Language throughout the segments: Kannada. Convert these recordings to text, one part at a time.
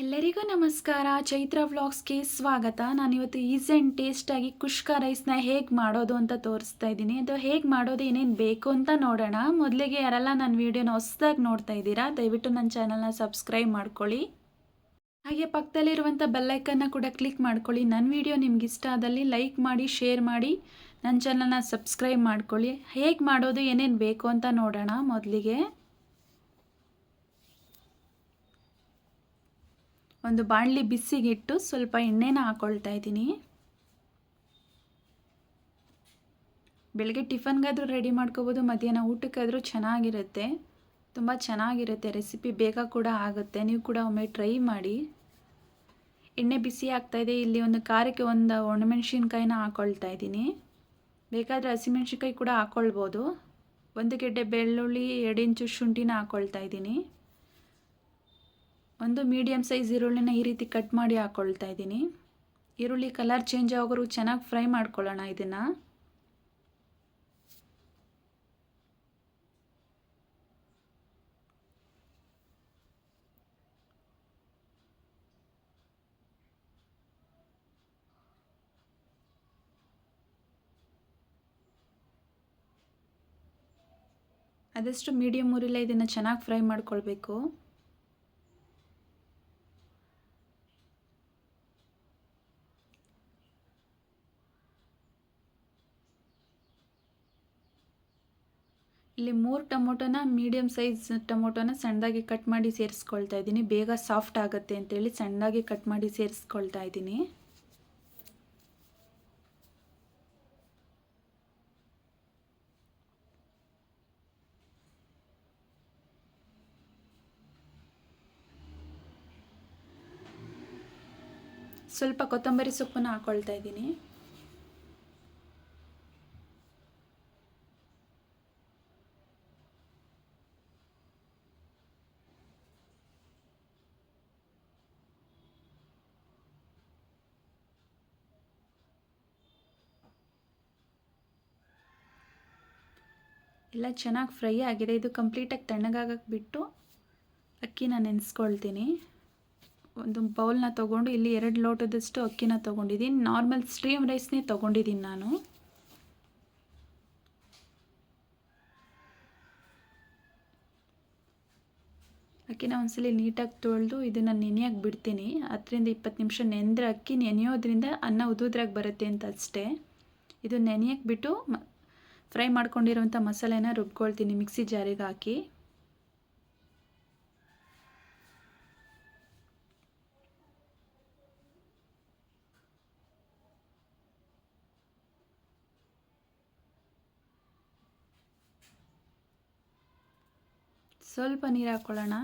ಎಲ್ಲರಿಗೂ ನಮಸ್ಕಾರ. ಚೈತ್ರ ವ್ಲಾಗ್ಸ್ಗೆ ಸ್ವಾಗತ. ನಾನಿವತ್ತು ಈಸಿ ಆ್ಯಂಡ್ ಟೇಸ್ಟಾಗಿ ಕುಷ್ಕ ರೈಸ್ನ ಹೇಗೆ ಮಾಡೋದು ಅಂತ ತೋರಿಸ್ತಾ ಇದ್ದೀನಿ. ಅದು ಹೇಗೆ ಮಾಡೋದು, ಏನೇನು ಬೇಕು ಅಂತ ನೋಡೋಣ. ಮೊದಲಿಗೆ ಯಾರೆಲ್ಲ ನನ್ನ ವೀಡಿಯೋನ ಹೊಸದಾಗಿ ನೋಡ್ತಾ ಇದ್ದೀರಾ, ದಯವಿಟ್ಟು ನನ್ನ ಚಾನಲ್ನ ಸಬ್ಸ್ಕ್ರೈಬ್ ಮಾಡ್ಕೊಳ್ಳಿ. ಹಾಗೆ ಪಕ್ಕದಲ್ಲಿರುವಂಥ ಬೆಲ್ಲೈಕನ್ನ ಕೂಡ ಕ್ಲಿಕ್ ಮಾಡ್ಕೊಳ್ಳಿ. ನನ್ನ ವೀಡಿಯೋ ನಿಮ್ಗೆ ಇಷ್ಟ ಆದಲ್ಲಿ ಲೈಕ್ ಮಾಡಿ, ಶೇರ್ ಮಾಡಿ, ನನ್ನ ಚಾನಲ್ನ ಸಬ್ಸ್ಕ್ರೈಬ್ ಮಾಡ್ಕೊಳ್ಳಿ. ಹೇಗೆ ಮಾಡೋದು, ಏನೇನು ಬೇಕು ಅಂತ ನೋಡೋಣ ಮೊದಲಿಗೆ. ಒಂದು ಬಾಣಲಿ ಬಿಸಿಗಿಟ್ಟು ಸ್ವಲ್ಪ ಎಣ್ಣೆನ ಹಾಕ್ಕೊಳ್ತಾ ಇದ್ದೀನಿ. ಬೆಳಗ್ಗೆ ಟಿಫನ್ಗಾದರೂ ರೆಡಿ ಮಾಡ್ಕೋಬೋದು, ಮಧ್ಯಾಹ್ನ ಊಟಕ್ಕಾದರೂ ಚೆನ್ನಾಗಿರುತ್ತೆ. ತುಂಬ ಚೆನ್ನಾಗಿರುತ್ತೆ, ರೆಸಿಪಿ ಬೇಗ ಕೂಡ ಆಗುತ್ತೆ. ನೀವು ಕೂಡ ಒಮ್ಮೆ ಟ್ರೈ ಮಾಡಿ. ಎಣ್ಣೆ ಬಿಸಿ ಆಗ್ತಾಯಿದೆ ಇಲ್ಲಿ ಒಂದು ಖಾರಕ್ಕೆ ಒಂದು ಒಣಮೆಣ್ಸಿನ್ಕಾಯಿನ ಹಾಕ್ಕೊಳ್ತಾ ಇದ್ದೀನಿ. ಬೇಕಾದರೆ ಹಸಿಮೆಣ್ಸಿನ್ಕಾಯಿ ಕೂಡ ಹಾಕ್ಕೊಳ್ಬೋದು ಒಂದು ಗೆಡ್ಡೆ ಬೆಳ್ಳುಳ್ಳಿ, ಎರಡು ಇಂಚು ಶುಂಠಿನ ಹಾಕ್ಕೊಳ್ತಾ ಇದ್ದೀನಿ. ಒಂದು ಮೀಡಿಯಮ್ ಸೈಜ್ ಈರುಳ್ಳಿನ ಈ ರೀತಿ ಕಟ್ ಮಾಡಿ ಹಾಕ್ಕೊಳ್ತಾ ಇದ್ದೀನಿ. ಈರುಳ್ಳಿ ಕಲರ್ ಚೇಂಜ್ ಆಗೋರು ಚೆನ್ನಾಗಿ ಫ್ರೈ ಮಾಡ್ಕೊಳ್ಳೋಣ ಇದನ್ನು. ಆದಷ್ಟು ಮೀಡಿಯಮ್ ಊರಿಲ್ಲ ಇದನ್ನು ಚೆನ್ನಾಗಿ ಫ್ರೈ ಮಾಡ್ಕೊಳ್ಬೇಕು. ಇಲ್ಲಿ ಮೂರು ಟೊಮೊಟೊನ ಮೀಡಿಯಮ್ ಸೈಜ್ ಟೊಮೊಟೊನ ಸಣ್ಣದಾಗಿ ಕಟ್ ಮಾಡಿ ಸೇರಿಸ್ಕೊಳ್ತಾ ಇದ್ದೀನಿ. ಬೇಗ ಸಾಫ್ಟ್ ಆಗುತ್ತೆ ಅಂತೇಳಿ ಸಣ್ಣದಾಗಿ ಕಟ್ ಮಾಡಿ ಸೇರಿಸ್ಕೊಳ್ತಾ ಇದ್ದೀನಿ. ಸ್ವಲ್ಪ ಕೊತ್ತಂಬರಿ ಸೊಪ್ಪನ್ನು ಹಾಕ್ಕೊಳ್ತಾ ಇದ್ದೀನಿ. ಎಲ್ಲ ಚೆನ್ನಾಗಿ ಫ್ರೈ ಆಗಿದೆ. ಇದು ಕಂಪ್ಲೀಟಾಗಿ ತಣ್ಣಗಾಗಕ್ಕೆ ಬಿಟ್ಟು ಅಕ್ಕಿನ ನೆನೆಸ್ಕೊಳ್ತೀನಿ. ಒಂದು ಬೌಲ್ನ ತೊಗೊಂಡು ಇಲ್ಲಿ ಎರಡು ಲೋಟದಷ್ಟು ಅಕ್ಕಿನ ತೊಗೊಂಡಿದ್ದೀನಿ. ನಾರ್ಮಲ್ ಸ್ಟ್ರೀಮ್ ರೈಸ್ನೇ ತೊಗೊಂಡಿದ್ದೀನಿ ನಾನು. ಅಕ್ಕಿನ ಒಂದ್ಸಲಿ ನೀಟಾಗಿ ತೊಳೆದು ಇದನ್ನು ನೆನೆಯಕ್ಕೆ ಬಿಡ್ತೀನಿ. ಹತ್ತರಿಂದ ಇಪ್ಪತ್ತು ನಿಮಿಷ ನೆನೆದ್ರೆ ಅಕ್ಕಿ ನೆನೆಯೋದ್ರಿಂದ ಅನ್ನ ಉದುದ್ರಾಗಿ ಬರುತ್ತೆ ಅಂತ ಅಷ್ಟೇ. ಇದು ನೆನೆಯಕ್ಕೆ ಬಿಟ್ಟು ಫ್ರೈ ಮಾಡ್ಕೊಂಡಿರುವಂಥ ಮಸಾಲೆನ ರುಬ್ಕೊಳ್ತೀನಿ ಮಿಕ್ಸಿ ಜಾರಿಗೆ ಹಾಕಿ. ಸ್ವಲ್ಪ ನೀರು ಹಾಕ್ಕೊಳ್ಳೋಣ.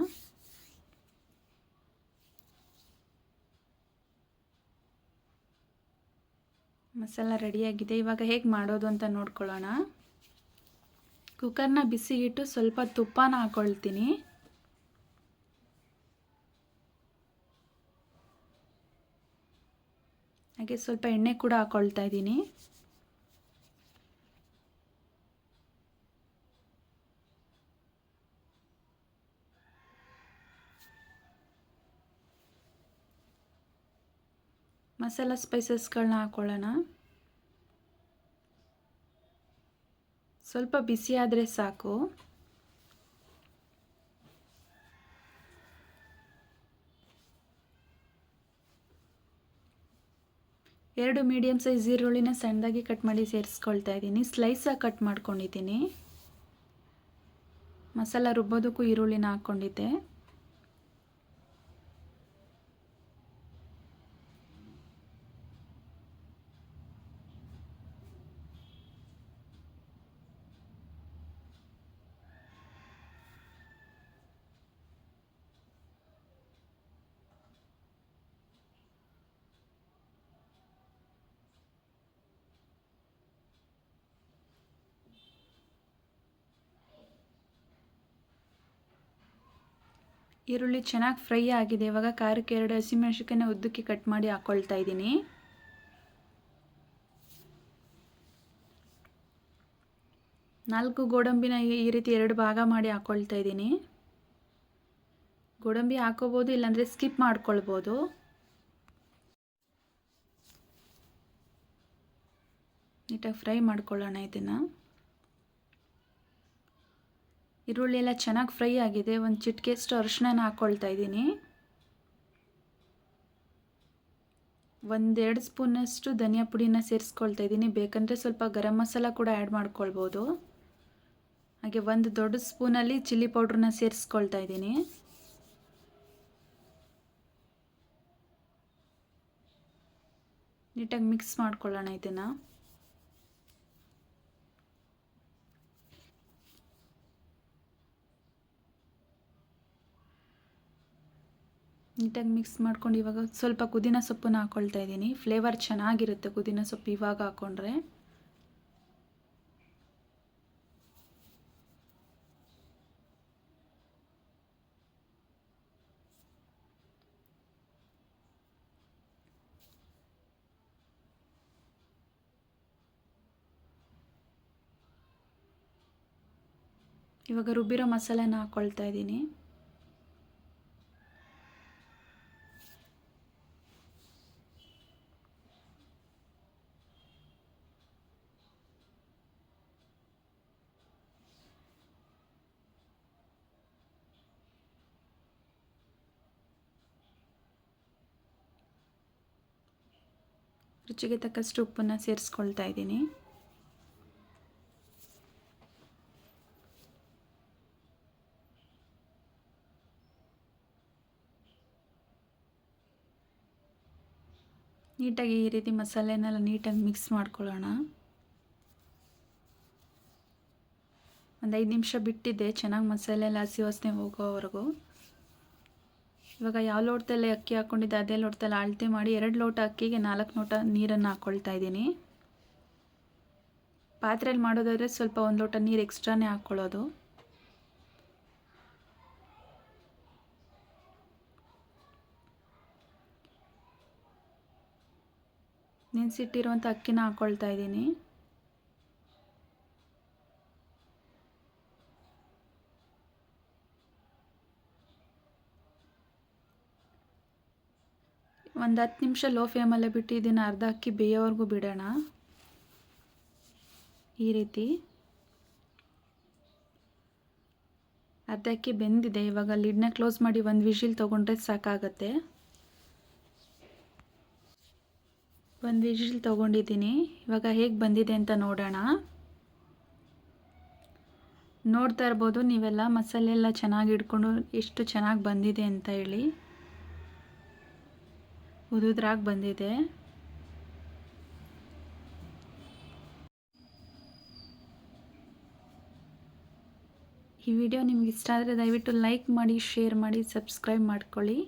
ಮಸಾಲ ರೆಡಿಯಾಗಿದೆ. ಇವಾಗ ಹೇಗೆ ಮಾಡೋದು ಅಂತ ನೋಡ್ಕೊಳ್ಳೋಣ. ಕುಕ್ಕರ್ನ ಬಿಸಿಗಿಟ್ಟು ಸ್ವಲ್ಪ ತುಪ್ಪನ ಹಾಕ್ಕೊಳ್ತೀನಿ ಹಾಗೆ ಸ್ವಲ್ಪ ಎಣ್ಣೆ ಕೂಡ ಹಾಕ್ಕೊಳ್ತಾ ಇದ್ದೀನಿ. ಮಸಾಲ ಸ್ಪೈಸಸ್ಗಳನ್ನ ಹಾಕ್ಕೊಳ್ಳೋಣ ಸ್ವಲ್ಪ ಬಿಸಿ ಆದರೆ ಸಾಕು. ಎರಡು ಮೀಡಿಯಮ್ ಸೈಜ್ ಈರುಳ್ಳಿನ ಸಣ್ಣದಾಗಿ ಕಟ್ ಮಾಡಿ ಸೇರಿಸ್ಕೊಳ್ತಾ ಇದ್ದೀನಿ. ಸ್ಲೈಸಾಗಿ ಕಟ್ ಮಾಡ್ಕೊಂಡಿದ್ದೀನಿ. ಮಸಾಲ ರುಬ್ಬೋದಕ್ಕೂ ಈರುಳ್ಳಿನ ಹಾಕ್ಕೊಂಡಿದ್ದೆ. ಈರುಳ್ಳಿ ಚೆನ್ನಾಗಿ ಫ್ರೈ ಆಗಿದೆ. ಇವಾಗ ಖಾರಕ್ಕೆ ಎರಡು ಹಸಿಮೆಣ್ಸಿಕಾಯನ್ನ ಉದ್ದಕ್ಕೆ ಕಟ್ ಮಾಡಿ ಹಾಕ್ಕೊಳ್ತಾ ಇದ್ದೀನಿ. ನಾಲ್ಕು ಗೋಡಂಬಿನ ಈ ರೀತಿ ಎರಡು ಭಾಗ ಮಾಡಿ ಹಾಕ್ಕೊಳ್ತಾ ಇದ್ದೀನಿ. ಗೋಡಂಬಿ ಹಾಕೋಬೋದು, ಇಲ್ಲಾಂದರೆ ಸ್ಕಿಪ್ ಮಾಡ್ಕೊಳ್ಬೋದು. ನೀಟಾಗಿ ಫ್ರೈ ಮಾಡ್ಕೊಳ್ಳೋಣ ಇದನ್ನು. ಈರುಳ್ಳಿ ಎಲ್ಲ ಚೆನ್ನಾಗಿ ಫ್ರೈ ಆಗಿದೆ. ಒಂದು ಚಿಟಿಕೆಷ್ಟು ಅರಿಶಿನ ಹಾಕ್ಕೊಳ್ತಾ ಇದ್ದೀನಿ. ಒಂದೆರಡು ಸ್ಪೂನಷ್ಟು ಧನಿಯಾ ಪುಡಿನ ಸೇರಿಸ್ಕೊಳ್ತಾ ಇದ್ದೀನಿ. ಬೇಕಂದರೆ ಸ್ವಲ್ಪ ಗರಂ ಮಸಾಲ ಕೂಡ ಆ್ಯಡ್ ಮಾಡ್ಕೊಳ್ಬೋದು. ಹಾಗೆ ಒಂದು ದೊಡ್ಡ ಸ್ಪೂನಲ್ಲಿ ಚಿಲ್ಲಿ ಪೌಡ್ರನ್ನ ಸೇರಿಸ್ಕೊಳ್ತಾ ಇದ್ದೀನಿ. ನೀಟಾಗಿ ಮಿಕ್ಸ್ ಮಾಡ್ಕೊಳ್ಳೋಣ ಇದನ್ನು. ನೀಟಾಗಿ ಮಿಕ್ಸ್ ಮಾಡ್ಕೊಂಡು ಇವಾಗ ಸ್ವಲ್ಪ ಪುದೀನ ಸೊಪ್ಪನ್ನ ಹಾಕ್ಕೊಳ್ತಾ ಇದ್ದೀನಿ. ಫ್ಲೇವರ್ ಚೆನ್ನಾಗಿರುತ್ತೆ ಪುದೀನ ಸೊಪ್ಪು ಇವಾಗ ಹಾಕ್ಕೊಂಡ್ರೆ ಇವಾಗ ರುಬ್ಬಿರೋ ಮಸಾಲೆನ ಹಾಕ್ಕೊಳ್ತಾ ಇದ್ದೀನಿ. ರುಚಿಗೆ ತಕ್ಕಷ್ಟು ಉಪ್ಪನ್ನು ಸೇರಿಸ್ಕೊಳ್ತಾ ಇದ್ದೀನಿ. ನೀಟಾಗಿ ಈ ರೀತಿ ಮಸಾಲೆನೆಲ್ಲ ನೀಟಾಗಿ ಮಿಕ್ಸ್ ಮಾಡ್ಕೊಳ್ಳೋಣ. ಒಂದು ಐದು ನಿಮಿಷ ಬಿಟ್ಟಿದ್ದೆ ಚೆನ್ನಾಗಿ ಮಸಾಲೆ ಎಲ್ಲ ಹಸಿ ವಾಸನೆ ಹೋಗೋವರೆಗೂ. ಇವಾಗ ಯಾವ ಲೋಟದಲ್ಲಿ ಅಕ್ಕಿ ಹಾಕ್ಕೊಂಡಿದ್ದೆ ಅದೇ ಲೋಟದಲ್ಲಿ ಅಳತೆ ಮಾಡಿ ಎರಡು ಲೋಟ ಅಕ್ಕಿಗೆ ನಾಲ್ಕು ಲೋಟ ನೀರನ್ನು ಹಾಕ್ಕೊಳ್ತಾ ಇದ್ದೀನಿ. ಪಾತ್ರೆಯಲ್ಲಿ ಮಾಡೋದಾದರೆ ಸ್ವಲ್ಪ ಒಂದು ಲೋಟ ನೀರು ಎಕ್ಸ್ಟ್ರಾನೇ ಹಾಕ್ಕೊಳ್ಳೋದು ನೆನೆಸಿಟ್ಟಿರುವಂಥ ಅಕ್ಕಿನ ಹಾಕ್ಕೊಳ್ತಾ ಇದ್ದೀನಿ. ಒಂದು ಹತ್ತು ನಿಮಿಷ ಲೋ ಫ್ಲೇಮಲ್ಲೇ ಬಿಟ್ಟು ಇದನ್ನು ಅರ್ಧ ಅಕ್ಕಿ ಬೇಯೋವರೆಗೂ ಬಿಡೋಣ. ಈ ರೀತಿ. ಅರ್ಧ ಅಕ್ಕಿ ಬೆಂದಿದೆ. ಇವಾಗ ಲಿಡ್ನ ಕ್ಲೋಸ್ ಮಾಡಿ ಒಂದು ವಿಷಿಲ್ ತೊಗೊಂಡ್ರೆ ಸಾಕಾಗತ್ತೆ. ಒಂದು ವಿಷಿಲ್ ತೊಗೊಂಡಿದ್ದೀನಿ. ಇವಾಗ ಹೇಗೆ ಬಂದಿದೆ ಅಂತ ನೋಡೋಣ. ನೋಡ್ತಾ ಇರ್ಬೋದು ನೀವೆಲ್ಲ ಮಸಾಲೆ ಎಲ್ಲ ಚೆನ್ನಾಗಿ ಹಿಡ್ಕೊಂಡು ಎಷ್ಟು ಚೆನ್ನಾಗಿ ಬಂದಿದೆ ಅಂತ ಹೇಳಿ. ಉದುದ್ರಾಗಿ ಬಂದಿದೆ. ಈ ವಿಡಿಯೋ ನಿಮ್ಗೆ ಇಷ್ಟ ಆದರೆ ದಯವಿಟ್ಟು ಲೈಕ್ ಮಾಡಿ, ಶೇರ್ ಮಾಡಿ, ಸಬ್ಸ್ಕ್ರೈಬ್ ಮಾಡ್ಕೊಳ್ಳಿ.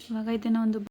ಇವಾಗ ಇದನ್ನು ಒಂದು